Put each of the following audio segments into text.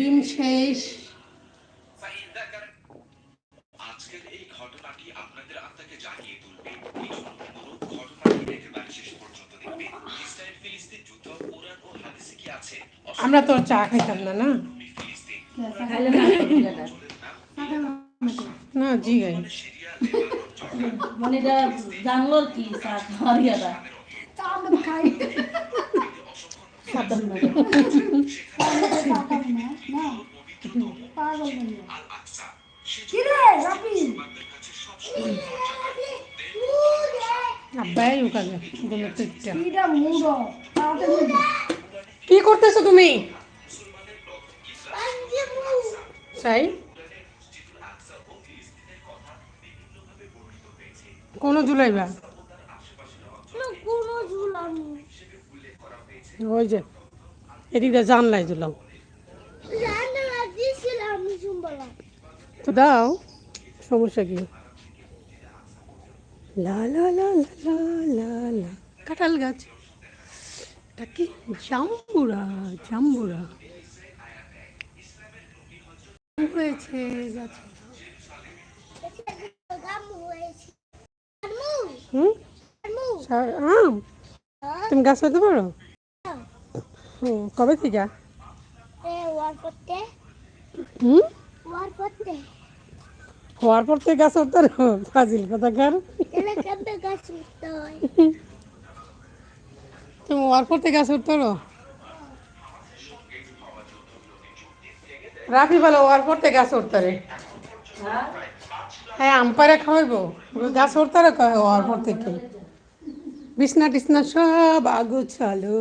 ডিম শেষ। আজকের এই ঘটনাটি আপনাদের আত্মাকে জাগিয়ে তুলবে। এই জন্য অনুরোধ ঘটনাটি একেবারে শেষ পর্যন্ত দেখবে। ইসরায়েল ফিলিস্তিন যুদ্ধ কোরআন ও হাদিসে কি আছে? আমরা তো চা খাইতাম না না? না জি গাই মানে এটা জানলো কি? চা খাওয়ার ইয়াটা সাবধান না। ঘুমের থেকে কি করতেছো তুমি? চাই কোন জুলাইবা ওই যে এদিকটা জানলাই দিলাম তো দাও সমস্যা কি? লা লা লা লা লা লা কাঁঠাল গাছ। এটা কি? জাম্বুরা জাম্বুরা। হয়েছে গাছে। হুম? আম। তুমি গাছ হতে পারো? হুম কবে থেকে? হুম? হওয়ার পর থেকে গাছ পারো ফাজিল কথা কার তুমি হওয়ার পর থেকে গাছ উঠতে রাখি ভালো হওয়ার পর থেকে গাছ উঠতে রে হ্যাঁ আম্পারে খাওয়াইবো। গাছ উঠতে রে কয়? হওয়ার পর থেকে। বিছনা টিছনা সব আগোছালো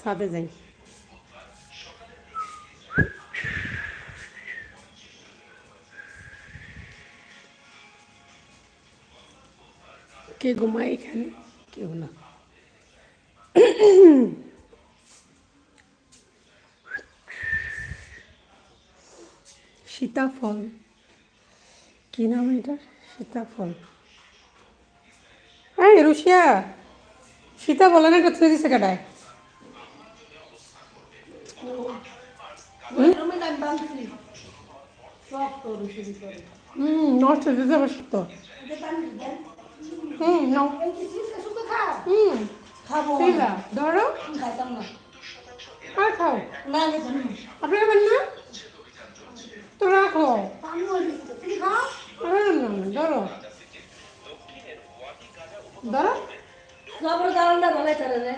সাথে যাই। কে ঘুমায় এখানে? কেউ না। সীতাফল। কি নাম এটা? সীতাফল। হ্যাঁ রুশিয়া সীতা বলে না এটা থুয়ে দিছে কাটায় হুম নষ্ট যেতে পারছি তো হুম নাও। হুম। খাব। ঠিক ধরো। না আর খাও। না খেতাম না। আপনারা খাবেন না তো রাখো ধরো। ধরো। তারপরে কারণটা ভালো চলে রে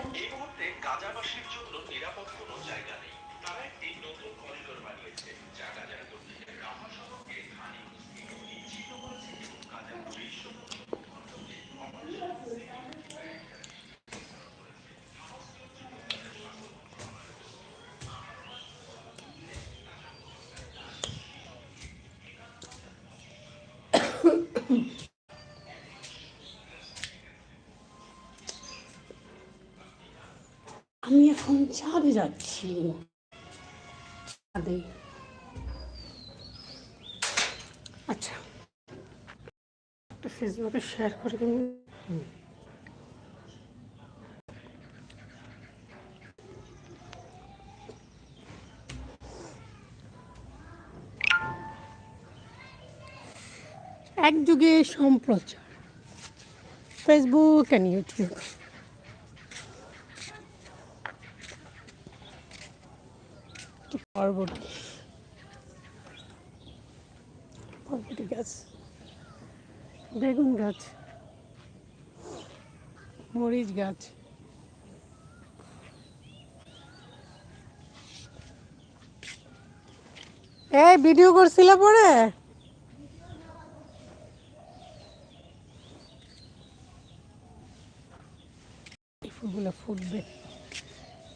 আমি এখন ছাদে যাচ্ছি। ছাদে। আচ্ছা। ফেসবুকে শেয়ার করে হুম। এক যুগে সম্প্রচার। ফেসবুক অ্যান্ড ইউটিউব গাছ। বেগুন গাছ। মরিচ গাছ। এই ভিডিও করছিল পরে? ফুলগুলো ফুটবে।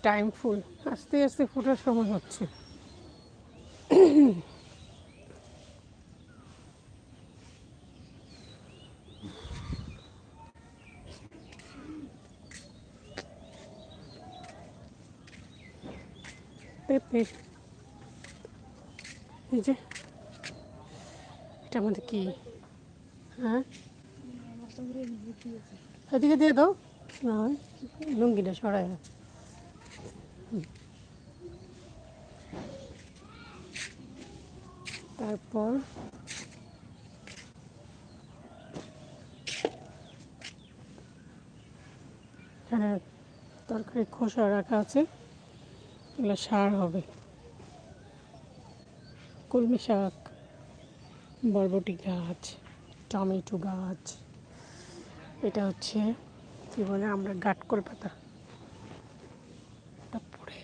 টাইম ফুল আস্তে আস্তে ফোটার সময় হচ্ছে। পেঁপে। এই যে, এটা আমাদের কি? হ্যাঁ? এদিকে দিয়ে দাও। না লুঙ্গিটা সরাই তারপর এখানে তরকারি খোসা রাখা আছে। এগুলো সার হবে। কলমি শাক, বরবটি গাছ, টমেটো গাছ, এটা হচ্ছে কি বলে আমরা গাটকল পাতা। তারপরে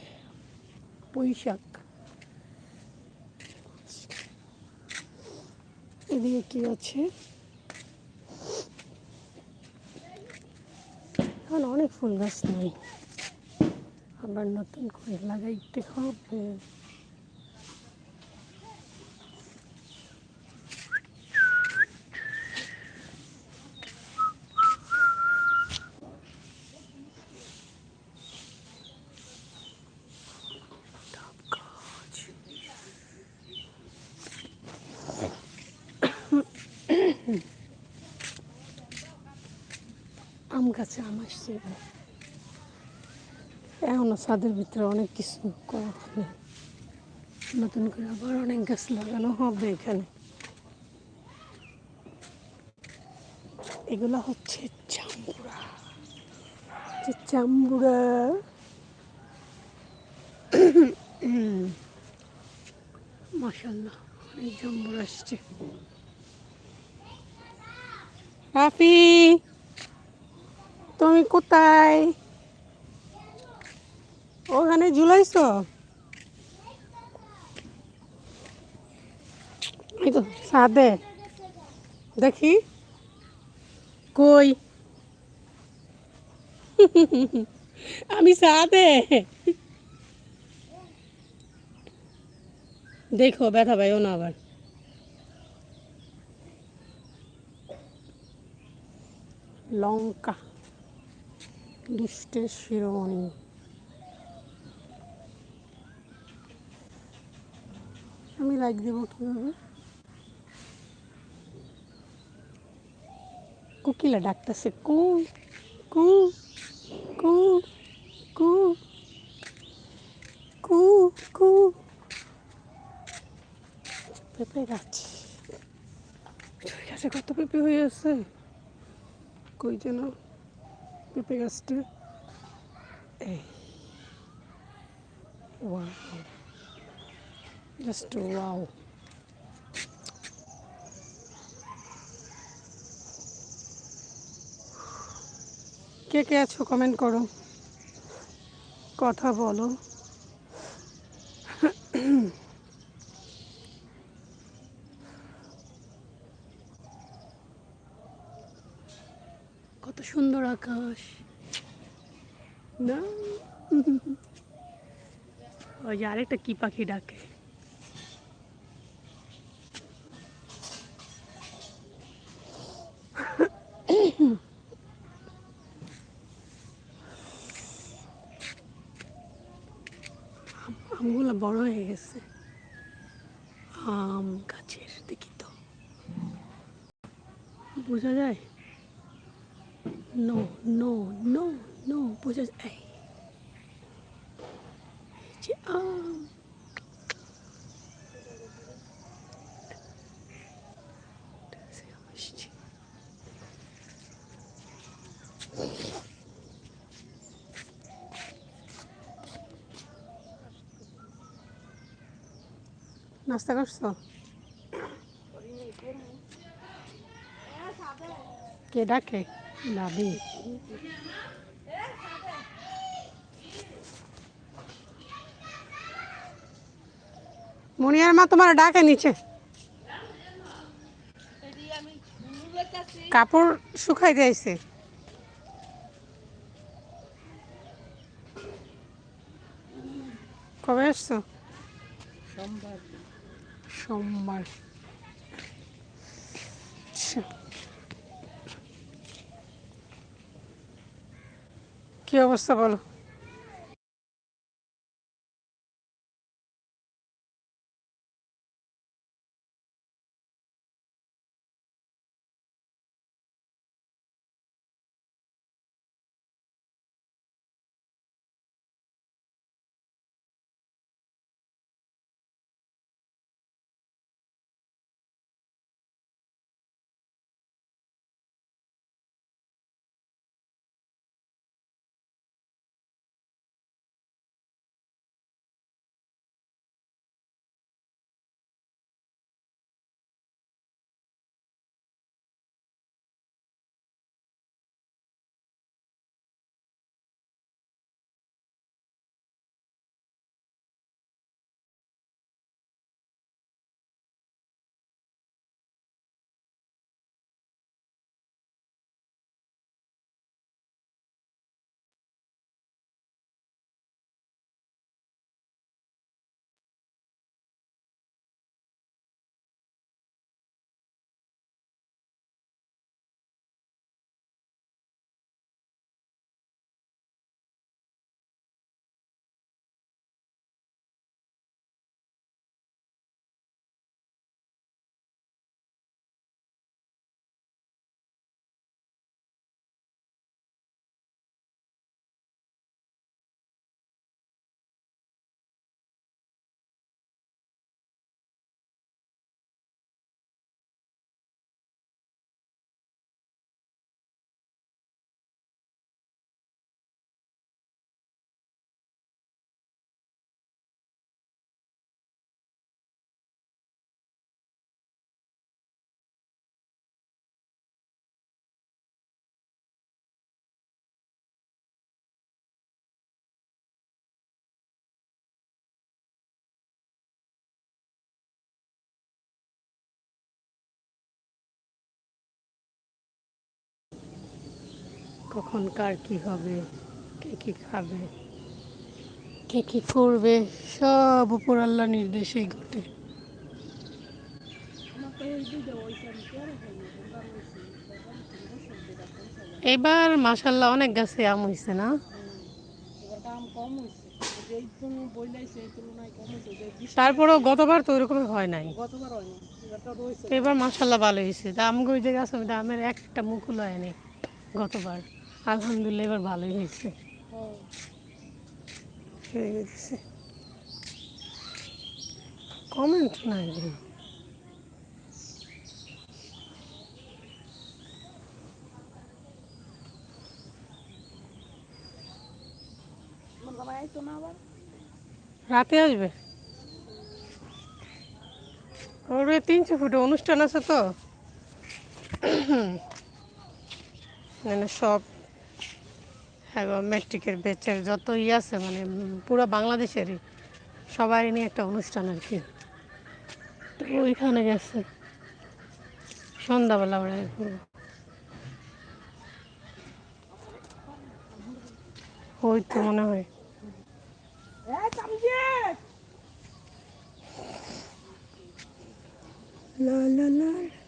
পুঁই শাক। এদিকে কি আছে? এখন অনেক ফুল গাছ নেই। আবার নতুন করে লাগাইতে হবে। আম গাছে আম আসছে। এখনও ছাদের ভিতরে অনেক কিছু করা নতুন করে আবার অনেক গাছ লাগানো হবে এখানে। এগুলো হচ্ছে জাম্বুরা যে জাম্বুরা মাসাল্লাহ অনেক আসছে। রাফি, তুমি কোথায়? ওখানে ঝুলাইছ? এই তো সাদে দেখি। কই? আমি সাদে দেখো, ব্যথা পাইও না আবার। লঙ্কা। দুষ্টের শিরোমণি। আমি লাইক দেব কীভাবে? কোকিলা ডাকতেছে, কু কু কু কু কু কু। পেঁপে গাছ। পেঁপে গাছে কত পেঁপে হয়ে আছে। কই যেন পেঁপে গাছটা। এই। ওয়াও জাস্ট ওয়াও কে কে আছো কমেন্ট করো। কথা বলো। কত সুন্দর আকাশ। না। ওই যে আরেকটা কি পাখি ডাকে। আমগুলো বড় হয়ে গেছে। আম গাছের দেখি তো। বোঝা যায়? নো নো নো নো, বোঝা যায়। যে আম। নাস্তা করছ? কে ডাকে? দাবি মনিয়ার মা তোমার ডাকে নিচে। কাপড় শুকাই দিয়েছে। কবে আসছো? সোমবার। সোমবার কি অবস্থা বলো? কখন কার কি হবে? কে কি খাবে? কে কি করবে? সব উপর আল্লাহ নির্দেশেই ঘটে। এবার মাসাল্লাহ অনেক গাছে আম হয়েছে না? তারপরেও গতবার তো ওইরকম হয় নাই। এবার মাসাল্লাহ ভালো হয়েছে তা ওই যে গাছ আমি আমের একটা মুকুল হয়নি গতবার। আলহামদুলিল্লাহ এবার ভালোই হয়েছে। হ্যাঁ গেছে। কমেন্ট নাই রাতে আসবে? ওর তিনশো ফুটে অনুষ্ঠান আছে তো। মানে সব হ্যাঁ মেট্রিকের বেচের যত ই আছে মানে পুরো বাংলাদেশেরই সবারই নিয়ে একটা অনুষ্ঠান আর কি। তো ওইখানে গেছে। সন্ধ্যাবেলা ওরা ঘুরবো ওই তো মনে হয়। এই চামচে La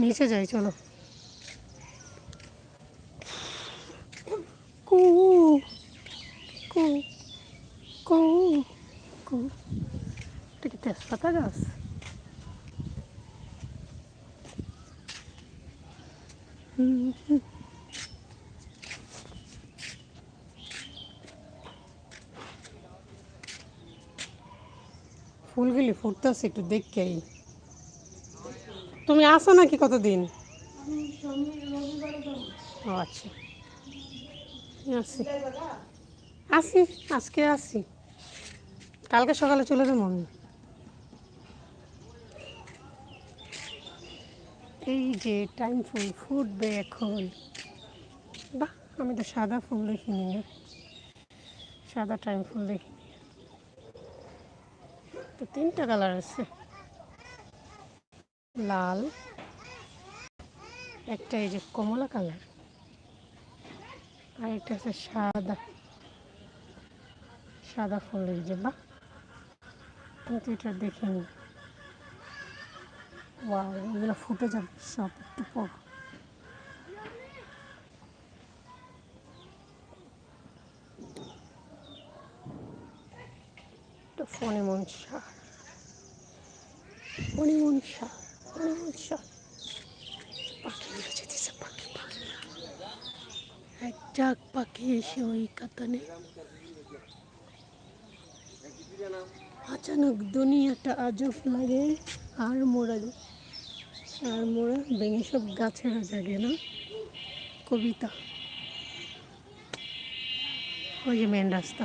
নিচে যাই চলো। কু কু কু কু। এটা কি তেজপাতা গাছ। ফুলগুলি ফুটতেছে একটু দেখেই তুমি আসো নাকি কতদিন? ও আচ্ছা। আসি। আসি আজকে আসি। কালকে সকালে চলে যাব আমি। এই যে টাইম ফুল ফুটবে এখন। বাহ আমি তো সাদা ফুল দেখিনি। না। সাদা টাইম ফুল দেখিনি। তো তিনটা কালার আছে। লাল। একটা এই যে কমলা কালার। আর একটা আছে সাদা। সাদা ফুল এই যে, বা। কিন্তু এটা দেখিনি। ওয়াও, এগুলো ফুটে যাবে সব একটু পর। এটা ফণিমন সার। ফণিমন সার। পাখি এক পাখি এসে ওই কাতানে। আচানক দুনিয়াটা আজব লাগে, আর মোড়া আর মোড়া ভেঙে সব গাছেরা জাগে না? কবিতা। ওই যে মেন রাস্তা।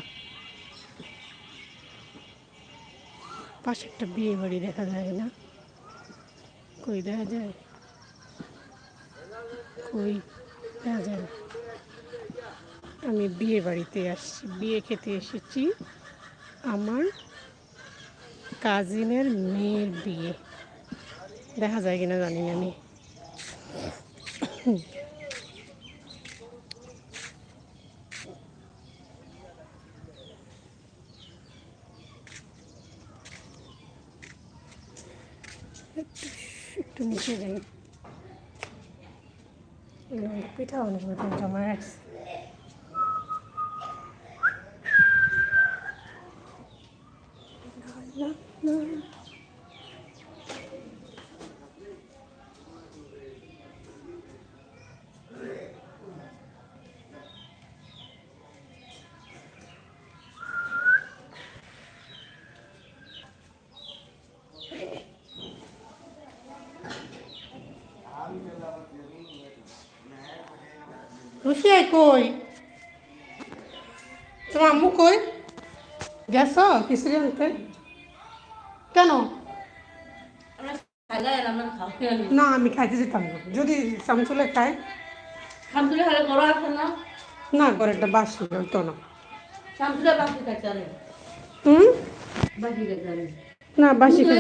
পাশে একটা বিয়ে বাড়ি দেখা যায় না? কই, দেখা যায়? কই, দেখা যায় আমি বিয়ে বাড়িতে আসছি, বিয়ে খেতে এসেছি আমার কাজিনের মেয়ের বিয়ে। দেখা যায় কিনা জানি না আমি। একটু নিচে এগুলো পিঠা অনেক মতন জমা রাখছে। রুশিয়াই কই? তোমার আম্মু কই? গেছ? খিচুড়ি আনতে কেন? না। আমি খাইতে যেতাম না। যদি শামসুলে খায়? না? না করে একটা বাসি হইতো না হুম? না বাসি খাই